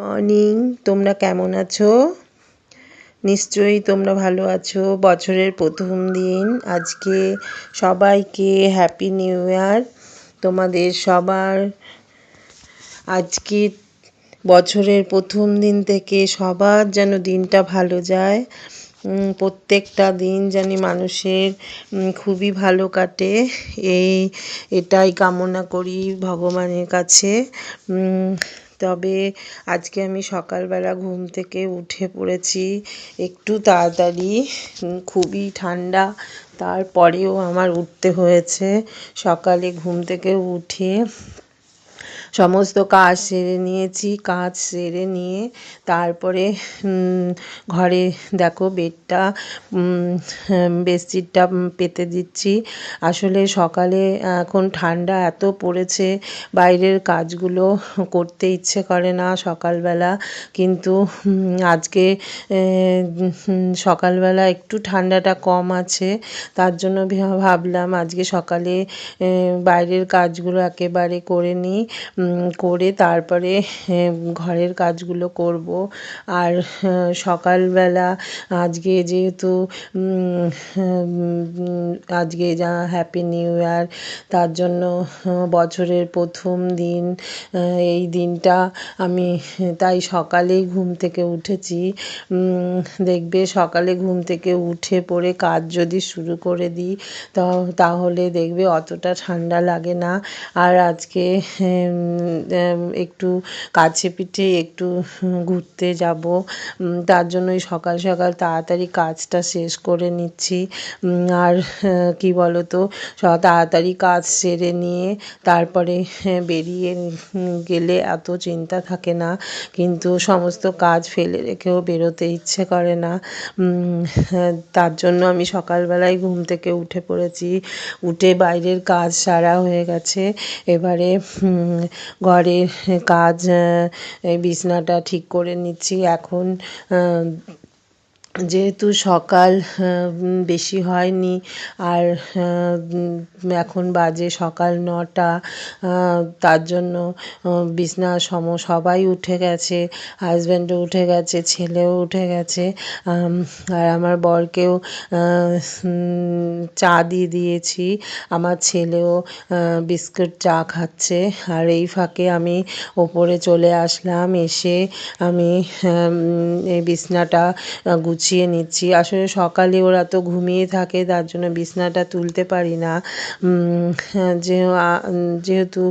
Morning তোমরা কেমন আছো? নিশ্চয়ই তোমরা ভালো আছো। বছরের প্রথম দিন। আজকে সবাইকে হ্যাপি নিউ ইয়ার তোমাদের সবার আজকে বছরের প্রথম দিন থেকে সবার যেন দিনটা ভালো যায়। প্রত্যেকটা দিন জানি মানুষের খুবই ভালো কাটে। এই, এটাই কামনা করি ভগবানের কাছে। তবে আজকে আমি সকালবেলা ঘুম থেকে উঠে পড়েছি। একটু তাড়াতাড়ি খুবই ঠান্ডা, তারপরেও আমার উঠতে হয়েছে। সকালে ঘুম থেকে উঠে সমস্ত কাজ সেরে নিয়েছি, কাজ সেরে নিয়ে তারপরে ঘরে দেখো বেডটা বেডশিটটা পেতে দিচ্ছি। আসলে সকালে এখন ঠান্ডা এত পড়েছে, বাইরের কাজগুলো করতে ইচ্ছে করে না সকালবেলা। কিন্তু আজকে সকালবেলা একটু ঠান্ডাটা কম আছে। তার জন্য ভাবলাম আজকে সকালে বাইরের কাজগুলো একেবারে করে নিই। করে তারপরে ঘরের কাজগুলো করব। আর সকালবেলা আজকে যেহেতু আজকে যা হ্যাপি নিউ ইয়ার তার জন্য বছরের প্রথম দিন এই দিনটা আমি তাই সকালেই ঘুম থেকে উঠেছি। দেখবে সকালে ঘুম থেকে উঠে পড়ে কাজ যদি শুরু করে দিই তাহলে দেখবে অতটা ঠান্ডা লাগে না। আর আজকে একটু কাছে পিঠে একটু ঘুরতে যাব। তার জন্যই সকাল সকাল তাড়াতাড়ি কাজটা শেষ করে নিচ্ছি। আর কি বলো তো তাড়াতাড়ি কাজ সেরে নিয়ে তারপরে বেরিয়ে গেলে এত চিন্তা থাকে না। কিন্তু সমস্ত কাজ ফেলে রেখেও বেরোতে ইচ্ছে করে না। তার জন্য আমি সকালবেলায় ঘুম থেকে উঠে পড়েছি। উঠে বাইরের কাজ সারা হয়ে গেছে। এবারে ঘরের কাজ বিছনাটা ঠিক করে নিচ্ছি। এখন যেহেতু সকাল বেশি হয়নি আর এখন বাজে সকাল নটা তার জন্য বিছনা সম, সবাই উঠে গেছে হাজব্যান্ডও উঠে গেছে, ছেলেও উঠে গেছে আর আমার বরকেও চা দিয়ে দিয়েছি, আমার ছেলেও বিস্কুট চা খাচ্ছে, আর এই ফাঁকে আমি ওপরে চলে আসলাম, এসে আমি এই বিছনাটা গুছিয়ে নিচ্ছি। আসলে সকালে ওরা তো ঘুমিয়ে থাকে, তার জন্য বিছনাটা তুলতে পারি না। যে যেহেতু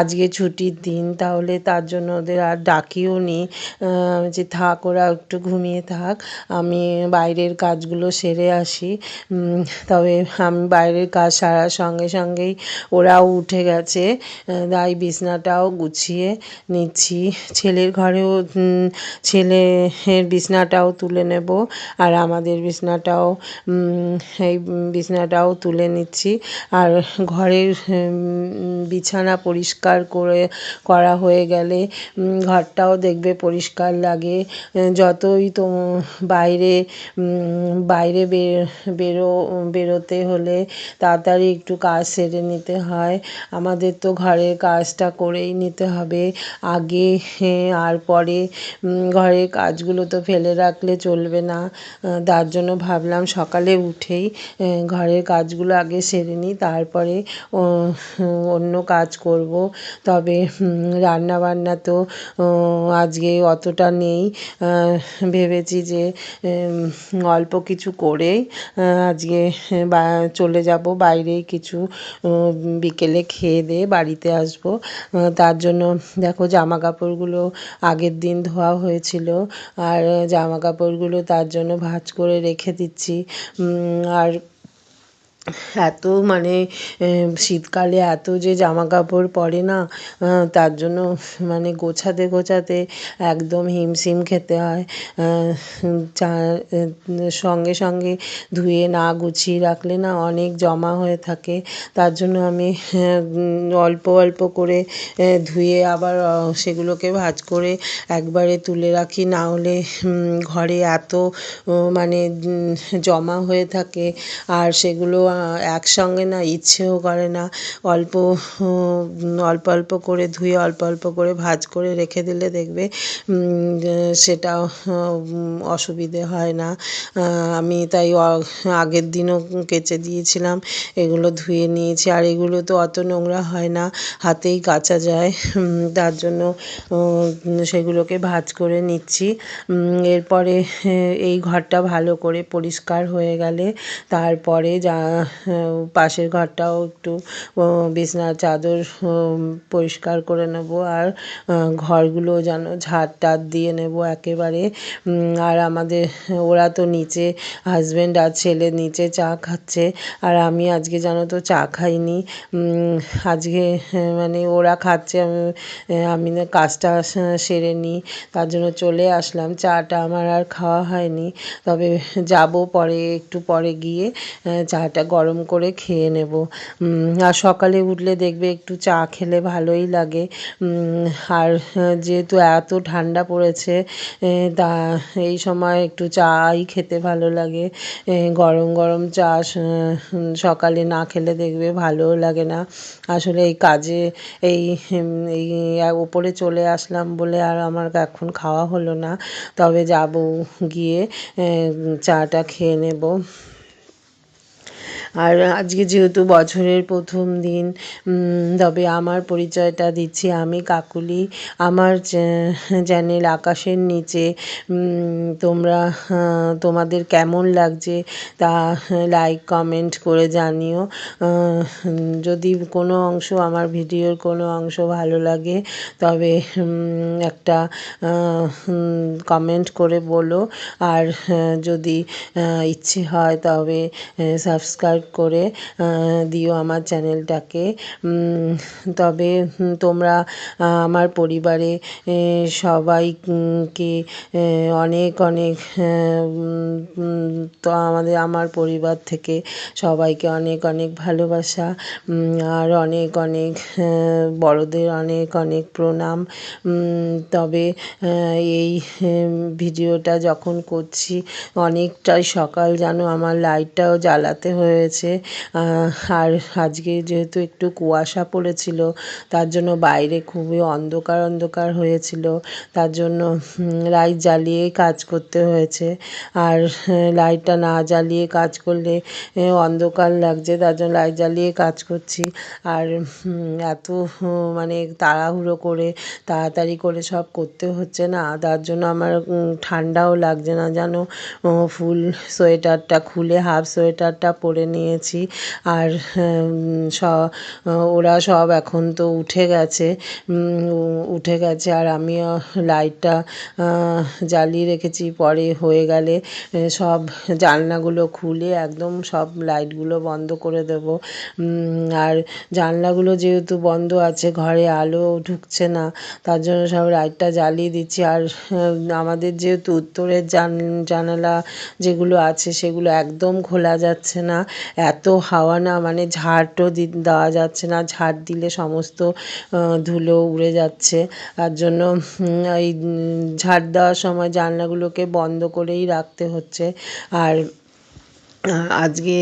আজকে ছুটির দিন, তাহলে তার জন্য ওদের আর ডাকিও নি। যে, থাক, ওরা একটু ঘুমিয়ে থাক। আমি বাইরের কাজগুলো সেরে আসি। তবে আমি বাইরের কাজ সারার সঙ্গে সঙ্গেই ওরাও উঠে গেছে। তাই বিছনাটাও গুছিয়ে নিচ্ছি। ছেলের ঘরেও ছেলের বিছনাটাও তুলে নেব। আর আমাদের বিছনাটাও এই বিছনাটাও তুলে নিচ্ছি। আর ঘরের বিছানা পরিষ্কার করে, করা হয়ে গেলে ঘরটাও দেখবে পরিষ্কার লাগে। যতই তো বাইরে বাইরে বেরো বেরোতে হলে তাড়াতাড়ি একটু কাজ সেরে নিতে হয়। আমাদের তো ঘরের কাজটা করেই নিতে হবে। আগে আর পরে ঘরের কাজগুলো তো ফেলে রাখলে চলবে না। তার জন্য ভাবলাম সকালে উঠেই ঘরের কাজগুলো আগে সেরে নিই, তারপরে অন্য কাজ করব। তবে রান্না বান্না তো আজকে অতটা নেই। ভেবেছি যে অল্প কিছু করেই আজকে চলে যাব। বাইরেই কিছু বিকেলে খেয়ে দিয়ে বাড়িতে আসব। তার জন্য দেখো জামা কাপড়গুলো আগের দিন ধোয়া হয়েছিল। আর জামা কাপড়গুলো তার জন্য ভাঁজ করে রেখে দিচ্ছি। আর এত মানে শীতকালে এত যে জামা কাপড় পরে না তার জন্য মানে গোছাতে গোছাতে একদম হিমশিম খেতে হয়। সঙ্গে সঙ্গে ধুয়ে না গুছিয়ে রাখলে না অনেক জমা হয়ে থাকে। তার জন্য আমি অল্প অল্প করে ধুয়ে আবার সেগুলোকে ভাঁজ করে একবারে তুলে রাখি। না হলে ঘরে এত মানে জমা হয়ে থাকে। আর সেগুলো একসঙ্গে না ইচ্ছেও করে না। অল্প অল্প অল্প করে ধুয়ে, অল্প অল্প করে ভাঁজ করে রেখে দিলে দেখবে সেটা অসুবিধে হয় না। আমি তাই আগের দিনও কেচে দিয়েছিলাম, এগুলো ধুয়ে নিয়েছি। আর এগুলো তো অত নোংরা হয় না, হাতেই কাচা যায় তার জন্য সেগুলোকে ভাঁজ করে নিচ্ছি। এরপরে এই ঘরটা ভালো করে পরিষ্কার হয়ে গেলে, তারপরে যা পাশের ঘরটাও একটু বিছনার চাদর পরিষ্কার করে নেব আর ঘরগুলো যেন ঝাড় টাড় দিয়ে নেব একেবারে। আর আমাদের, ওরা তো নিচে হাজব্যান্ড আর ছেলে নিচে চা খাচ্ছে আর আমি আজকে জানো তো চা খাইনি। আজকে মানে ওরা খাচ্ছে, আমি আমি না কাজটা সেরে নিই তার জন্য চলে আসলাম। চাটা আমার আর খাওয়া হয়নি, তবে যাব পরে, একটু পরে গিয়ে চাটা গরম করে খেয়ে নেব। আর সকালে উঠলে দেখবে একটু চা খেলে ভালোই লাগে। আর যেহেতু এত ঠান্ডা পড়েছে তা এই সময় একটু চাই খেতে ভালো লাগে। গরম গরম চা সকালে না খেলে দেখবে ভালোও লাগে না। আসলে এই কাজে এই এই ওপরে চলে আসলাম বলে আর আমার এখন খাওয়া হলো না। তবে যাব গিয়ে চাটা খেয়ে নেব। আর আজকে যেহেতু বছরের প্রথম দিন তবে আমার পরিচয়টা দিচ্ছি আমি কাকুলি। আমার চ্যানেল আকাশের নিচে তোমরা তোমাদের কেমন লাগছে তা লাইক কমেন্ট করে জানিও। যদি কোনো অংশ আমার ভিডিওর কোনো অংশ ভালো লাগে, তবে একটা কমেন্ট করে বলো। আর যদি ইচ্ছে হয় তবে সাবস্ক্রাইব করে দিও আমার চ্যানেলটাকে। তবে তোমরা আমার পরিবারে সবাইকে অনেক অনেক তো আমাদের, আমার পরিবার থেকে সবাইকে অনেক অনেক ভালোবাসা আর অনেক অনেক বড়দের অনেক অনেক প্রণাম। তবে এই ভিডিওটা যখন করছি, অনেকটাই সকাল যেন আমার লাইটটাও জ্বালাতে হয়েছে হয়েছে আর আজকে যেহেতু একটু কুয়াশা পড়েছিল, তার জন্য বাইরে খুবই অন্ধকার অন্ধকার হয়েছিল। তার জন্য লাইট জ্বালিয়েই কাজ করতে হয়েছে। আর লাইটটা না জ্বালিয়ে কাজ করলে অন্ধকার লাগছে, তার জন্য লাইট জ্বালিয়ে কাজ করছি। আর এত মানে তাড়াহুড়ো করে, তাড়াতাড়ি করে সব করতে হচ্ছে না। তার জন্য আমার ঠান্ডাও লাগছে না যেন ফুল সোয়েটারটা খুলে হাফ সোয়েটারটা পরে নিয়েছি। আর স, ওরা সব এখন তো উঠে গেছে। উঠে গেছে আর আমিও লাইটটা জ্বালিয়ে রেখেছি। পরে হয়ে গেলে সব জানলাগুলো খুলে একদম সব লাইটগুলো বন্ধ করে দেব। আর জানলাগুলো যেহেতু বন্ধ আছে, ঘরে আলো ঢুকছে না, তার জন্য সব লাইটটা জ্বালিয়ে দিচ্ছি। আর আমাদের যেহেতু উত্তরের জান, জানালা যেগুলো আছে, সেগুলো একদম খোলা যাচ্ছে না। এত হাওয়া না মানে ঝাড়ও দেওয়া যাচ্ছে না। ঝাড় দিলে সমস্ত ধুলো উড়ে যাচ্ছে। তার জন্য এই ঝাড় দেওয়ার সময় জানলাগুলোকে বন্ধ করেই রাখতে হচ্ছে। আর আজকে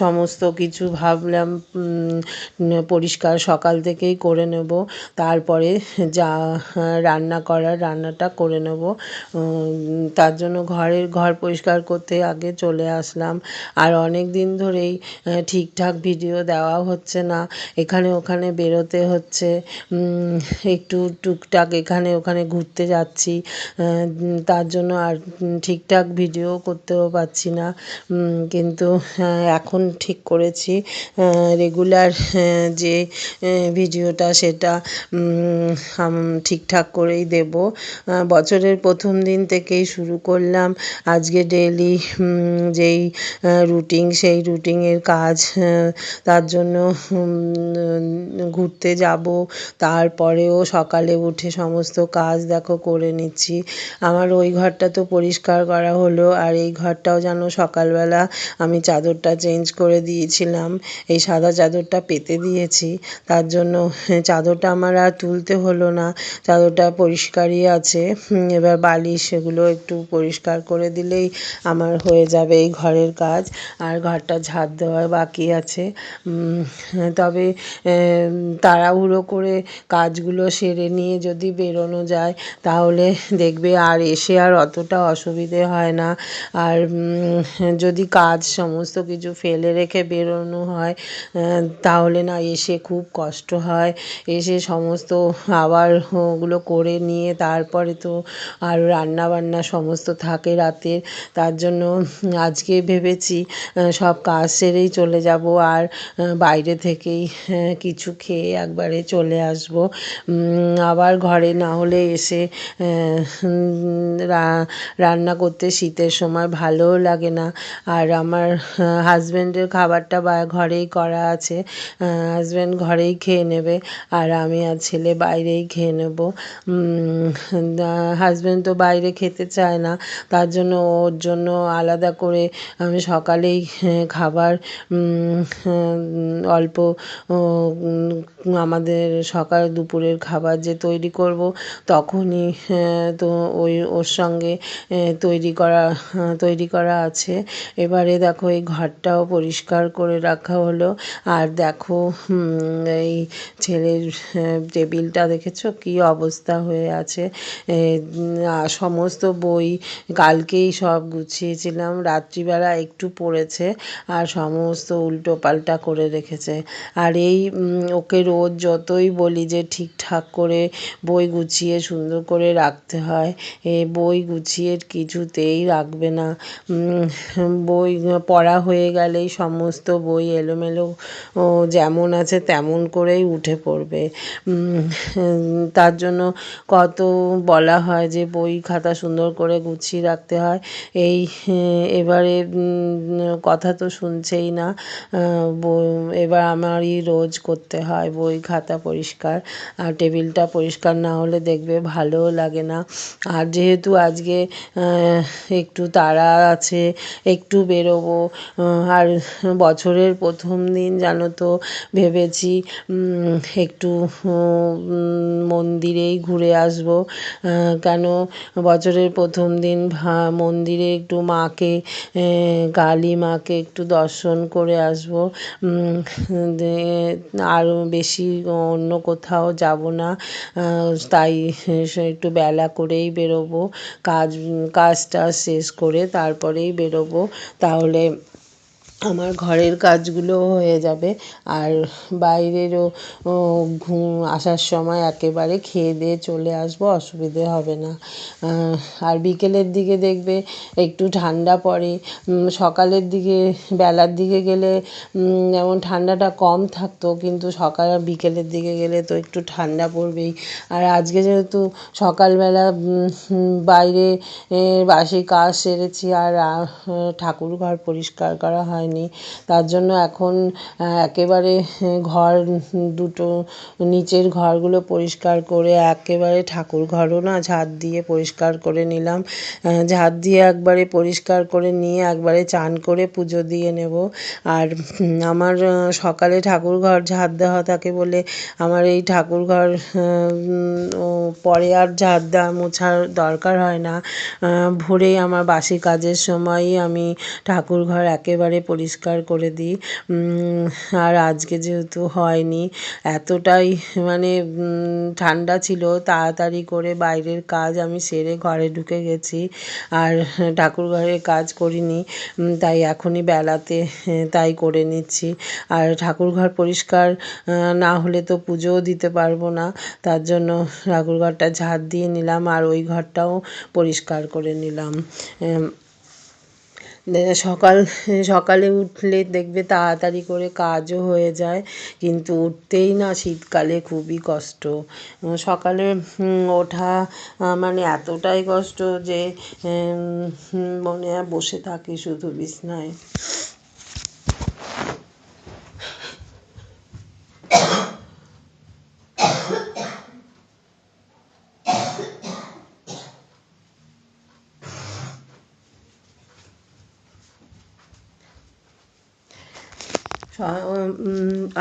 সমস্ত কিছু ভাবলাম পরিষ্কার সকাল থেকেই করে নেব। তারপরে যা রান্না করার রান্নাটা করে নেব। তার জন্য ঘরের ঘর পরিষ্কার করতে আগে চলে আসলাম। আর অনেক দিন ধরেই ঠিকঠাক ভিডিও দেওয়া হচ্ছে না। এখানে, ওখানে বেরোতে হচ্ছে। একটু টুকটাক এখানে, ওখানে ঘুরতে যাচ্ছি। তার জন্য আর ঠিকঠাক ভিডিও করতেও পারছি না। কিন্তু এখন ঠিক করেছি। রেগুলার যে ভিডিওটা সেটা ঠিকঠাক করেই দেব। বছরের প্রথম দিন থেকেই শুরু করলাম। আজকে ডেইলি যেই রুটিন সেই রুটিনের কাজ তার জন্য ঘুরতে যাব। তারপরেও সকালে উঠে সমস্ত কাজ দেখো করে নিচ্ছি। আমার ওই ঘরটা তো পরিষ্কার করা হলো, আর এই ঘরটাও যেন সকালবেলা আমি চাদরটা চেঞ্জ করে দিয়েছিলাম। এই সাদা চাদরটা পেতে দিয়েছি। তার জন্য চাদরটা আমার আর তুলতে হলো না। চাদরটা পরিষ্কারই আছে। এবার বালিশ সেগুলো একটু পরিষ্কার করে দিলেই আমার হয়ে যাবে এই ঘরের কাজ। আর ঘরটা ঝাড় দেওয়ার বাকি আছে। তবে তাড়াহুড়ো করে কাজগুলো সেরে নিয়ে যদি বেরোনো যায়, তাহলে দেখবে আর এসে আর অতটা অসুবিধে হয় না। আর যদি কাজ সমস্ত কিছু ফেলে রেখে বেরোনো হয় তাহলে না এসে খুব কষ্ট হয়। এসে সমস্ত আবার ওগুলো করে নিয়ে তারপরে তো আর রান্না বান্না সমস্ত থাকে রাতের। তার জন্য আজকে ভেবেছি সব কাজ সেরেই চলে যাব আর বাইরে থেকেই কিছু খেয়ে একবারে চলে আসব। আবার ঘরে না হলে এসে রান্না করতে শীতের সময় ভালোও লাগে না। আর আমার হাজব্যান্ডের খাবারটা বা ঘরেই করা আছে। হাজব্যান্ড ঘরেই খেয়ে নেবে আর আমি আর ছেলে বাইরেই খেয়ে নেব। হাজব্যান্ড তো বাইরে খেতে চায় না। তার জন্য ওর জন্য আলাদা করে আমি সকালেই খাবার অল্প আমাদের সকাল দুপুরের খাবার যে তৈরি করব তখনই তো ওই, ওর সঙ্গে তৈরি করা তৈরি করা আছে। এবারে দেখো এই ঘরটাও পরিষ্কার করে রাখা হলো। আর দেখো এই ছেলের টেবিলটা দেখেছ? কী অবস্থা হয়ে আছে। সমস্ত বই কালকেই সব গুছিয়েছিলাম। রাত্রিবেলা একটু পড়েছে আর সমস্ত উল্টো পাল্টা করে রেখেছে। আর এই ওকে রোজ যতই বলি যে ঠিকঠাক করে বই গুছিয়ে সুন্দর করে রাখতে হয়। এ, বই গুছিয়ে কিছুতেই রাখবে না। বই পড়া হয়ে গেলেই সমস্ত বই এলোমেলো, ও, যেমন আছে তেমন করেই উঠে পড়বে। তার জন্য কত বলা হয় যে বই খাতা সুন্দর করে গুছিয়ে রাখতে হয়। এই, এবারে কথা তো শুনছেই না। এবার আমারই রোজ করতে হয় বই খাতা পরিষ্কার। আর টেবিলটা পরিষ্কার না হলে দেখবে ভালোও লাগে না। আর যেহেতু আজকে একটু তাড়া আছে একটু বেরোবো আর বছরের প্রথম দিন জানো তো, ভেবেছি একটু মন্দিরেই ঘুরে আসব। কেন বছরের প্রথম দিন মন্দিরে একটু মাকে কালী মাকে একটু দর্শন করে আসব। আর বেশি অন্য কোথাও যাব না। তাই একটু বেলা করেই বেরোবো। কাজ, কাজটা শেষ করে তারপরেই বেরোবো তাহলে আমার ঘরের কাজগুলোও হয়ে যাবে। আর বাইরেরও ঘুম আসার সময় একেবারে খেয়ে দিয়ে চলে আসব, অসুবিধে হবে না। আর বিকেলের দিকে দেখবে একটু ঠান্ডা পড়ে। সকালের দিকে, বেলার দিকে গেলে যেমন ঠান্ডাটা কম থাকতো, কিন্তু সকাল বিকেলের দিকে গেলে তো একটু ঠান্ডা পড়বেই। আর আজকে যেহেতু সকালবেলা বাইরে বাসি কাজ সেরেছি, আর ঠাকুর ঘর পরিষ্কার করা হয়নি তার জন্য এখন একেবারে ঘর দুটো, নিচের ঘরগুলো পরিষ্কার করে একেবারে ঠাকুর ঘরও না ঝাড় দিয়ে পরিষ্কার করে নিলাম। ঝাড় দিয়ে একবারে পরিষ্কার করে নিয়ে একবারে চান করে পুজো দিয়ে নেব। আর আমার সকালে ঠাকুর ঘর ঝাড় দেওয়া থাকে বলে আমার এই ঠাকুর ঘর পরে আর ঝাঁট দেওয়া মোছার দরকার হয় না। ভোরেই আমার বাসি কাজের সময়ই আমি ঠাকুর ঘর একেবারে পরিষ্কার করে দিই। আর আজকে যেহেতু হয়নি, এতটাই মানে ঠান্ডা ছিল, তাড়াতাড়ি করে বাইরের কাজ আমি সেরে ঘরে ঢুকে গেছি। আর ঠাকুর ঘরের কাজ করিনি তাই এখনই বেলাতে তাই করে নিচ্ছি। আর ঠাকুর ঘর পরিষ্কার না হলে তো পুজোও দিতে পারব না। তার জন্য ঠাকুর ঘরটা ঝাড় দিয়ে নিলাম, আর ওই ঘরটাও পরিষ্কার করে নিলাম। সকাল, সকালে উঠলে দেখবে তাড়াতাড়ি করে কাজও হয়ে যায়, কিন্তু উঠতেই না শীতকালে খুবই কষ্ট। সকালে ওঠা মানে এতটাই কষ্ট যে মনে হয় বসে থাকি শুধু বিছনায়।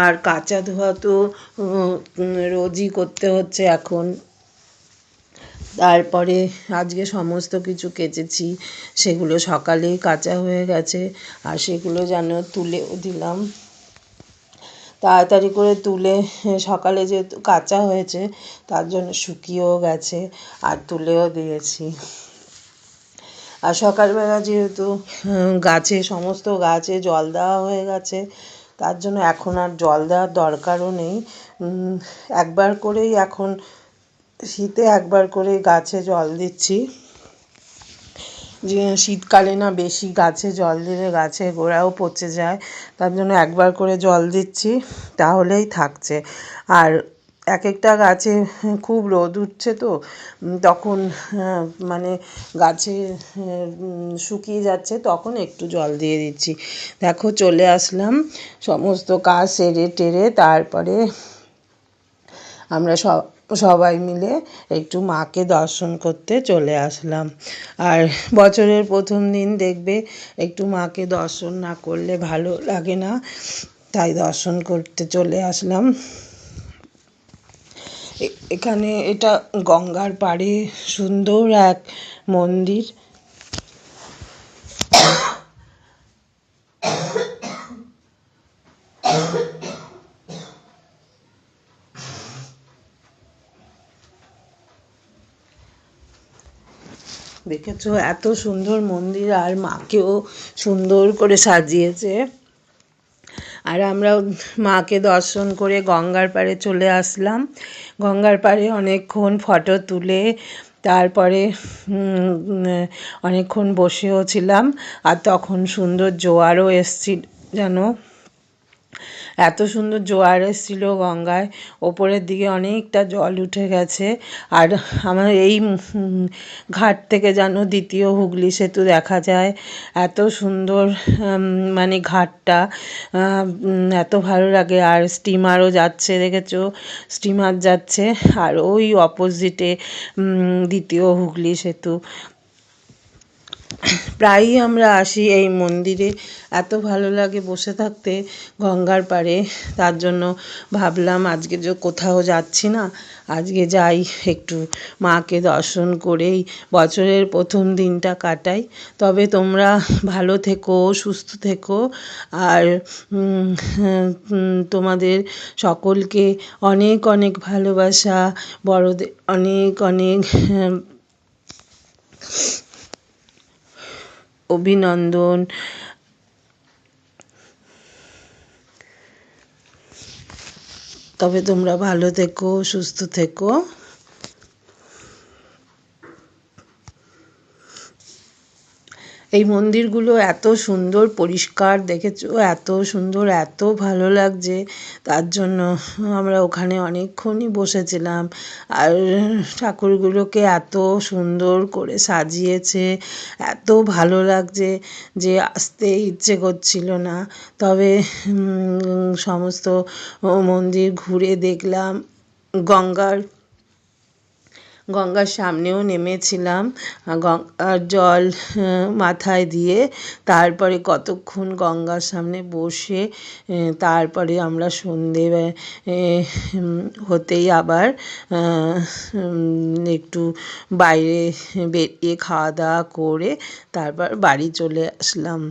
আর কাঁচা ধোয়া তো রোজই করতে হচ্ছে এখন। তারপরে আজকে সমস্ত কিছু কেচেছি, সেগুলো সকালেই কাচা হয়ে গেছে, আর সেগুলো যেন তুলেও দিলাম। তাড়াতাড়ি করে তুলে, সকালে যেহেতু কাচা হয়েছে, তার জন্য শুকিয়েও গেছে, আর তুলেও দিয়েছি। আর সকালবেলা যেহেতু গাছে, সমস্ত গাছে জল দেওয়া হয়ে গেছে তার জন্য এখন আর জল দেওয়ার দরকারও নেই। একবার করেই এখন শীতে একবার করে গাছে জল দিচ্ছি। যে শীতকালে না বেশি গাছে জল দিলে গাছে গোড়াও পচে যায়, তার জন্য একবার করে জল দিচ্ছি, তাহলেই থাকছে। আর এক একটা গাছে খুব রোদ উঠছে তো তখন মানে গাছে শুকিয়ে যাচ্ছে, তখন একটু জল দিয়ে দিচ্ছি। দেখো, চলে আসলাম সমস্ত কাজ সেরে টেরে, তারপরে আমরা সব, সবাই মিলে একটু মাকে দর্শন করতে চলে আসলাম। আর বছরের প্রথম দিন দেখবে, একটু মাকে দর্শন না করলে ভালো লাগে না, তাই দর্শন করতে চলে আসলাম। এখানে এটা গঙ্গার পাড়ে সুন্দর এক মন্দির। দেখেছ, এত সুন্দর মন্দির আর মাকেও সুন্দর করে সাজিয়েছে। আর আমরা মাকে দর্শন করে গঙ্গার পাড়ে চলে আসলাম। গঙ্গার পাড়ে অনেকক্ষণ ফটো তুলে তারপরে অনেকক্ষণ বসেও ছিলাম। আর তখন সুন্দর জোয়ারও এসছিল যেন এত সুন্দর জোয়ার এসেছিল গঙ্গায়। ওপরের দিকে অনেকটা জল উঠে গেছে। আর আমার এই ঘাট থেকে যেন দ্বিতীয় হুগলি সেতু দেখা যায়। এত সুন্দর মানে ঘাটটা এত ভালো লাগে। আর স্টিমারও যাচ্ছে, দেখেছ? স্টিমার যাচ্ছে। আর ওই অপোজিটে দ্বিতীয় হুগলি সেতু। প্রায়ই আমরা আসি এই মন্দিরে। এত ভালো লাগে বসে থাকতে গঙ্গার পাড়ে। তার জন্য ভাবলাম আজকে যে কোথাও যাচ্ছি না আজকে যাই একটু মাকে দর্শন করেই। বছরের প্রথম দিনটা কাটাই। তবে তোমরা ভালো থেকো সুস্থ থেকো। আর তোমাদের সকলকে অনেক অনেক ভালোবাসা। বড়দের অনেক অনেক উম, অভিনন্দন। তবে তোমরা ভালো থেকো সুস্থ থেকো। এই মন্দিরগুলো এত সুন্দর পরিষ্কার দেখেছ? এত সুন্দর, এত ভালো লাগছে। তার জন্য আমরা ওখানে অনেকক্ষণই বসেছিলাম। আর ঠাকুরগুলোকে এত সুন্দর করে সাজিয়েছে, এত ভালো লাগছে যে আসতে ইচ্ছে করছিল না। তবে সমস্ত মন্দির ঘুরে দেখলাম। গঙ্গার গঙ্গার সামনেও নেমেছিলাম গঙ্গার জল মাথায় দিয়ে। তারপরে কতক্ষণ গঙ্গার সামনে বসে তারপরে আমরা সন্ধে হতেই আবার একটু বাইরে বেরিয়ে খাওয়া দাওয়া করে তারপর বাড়ি চলে আসলাম।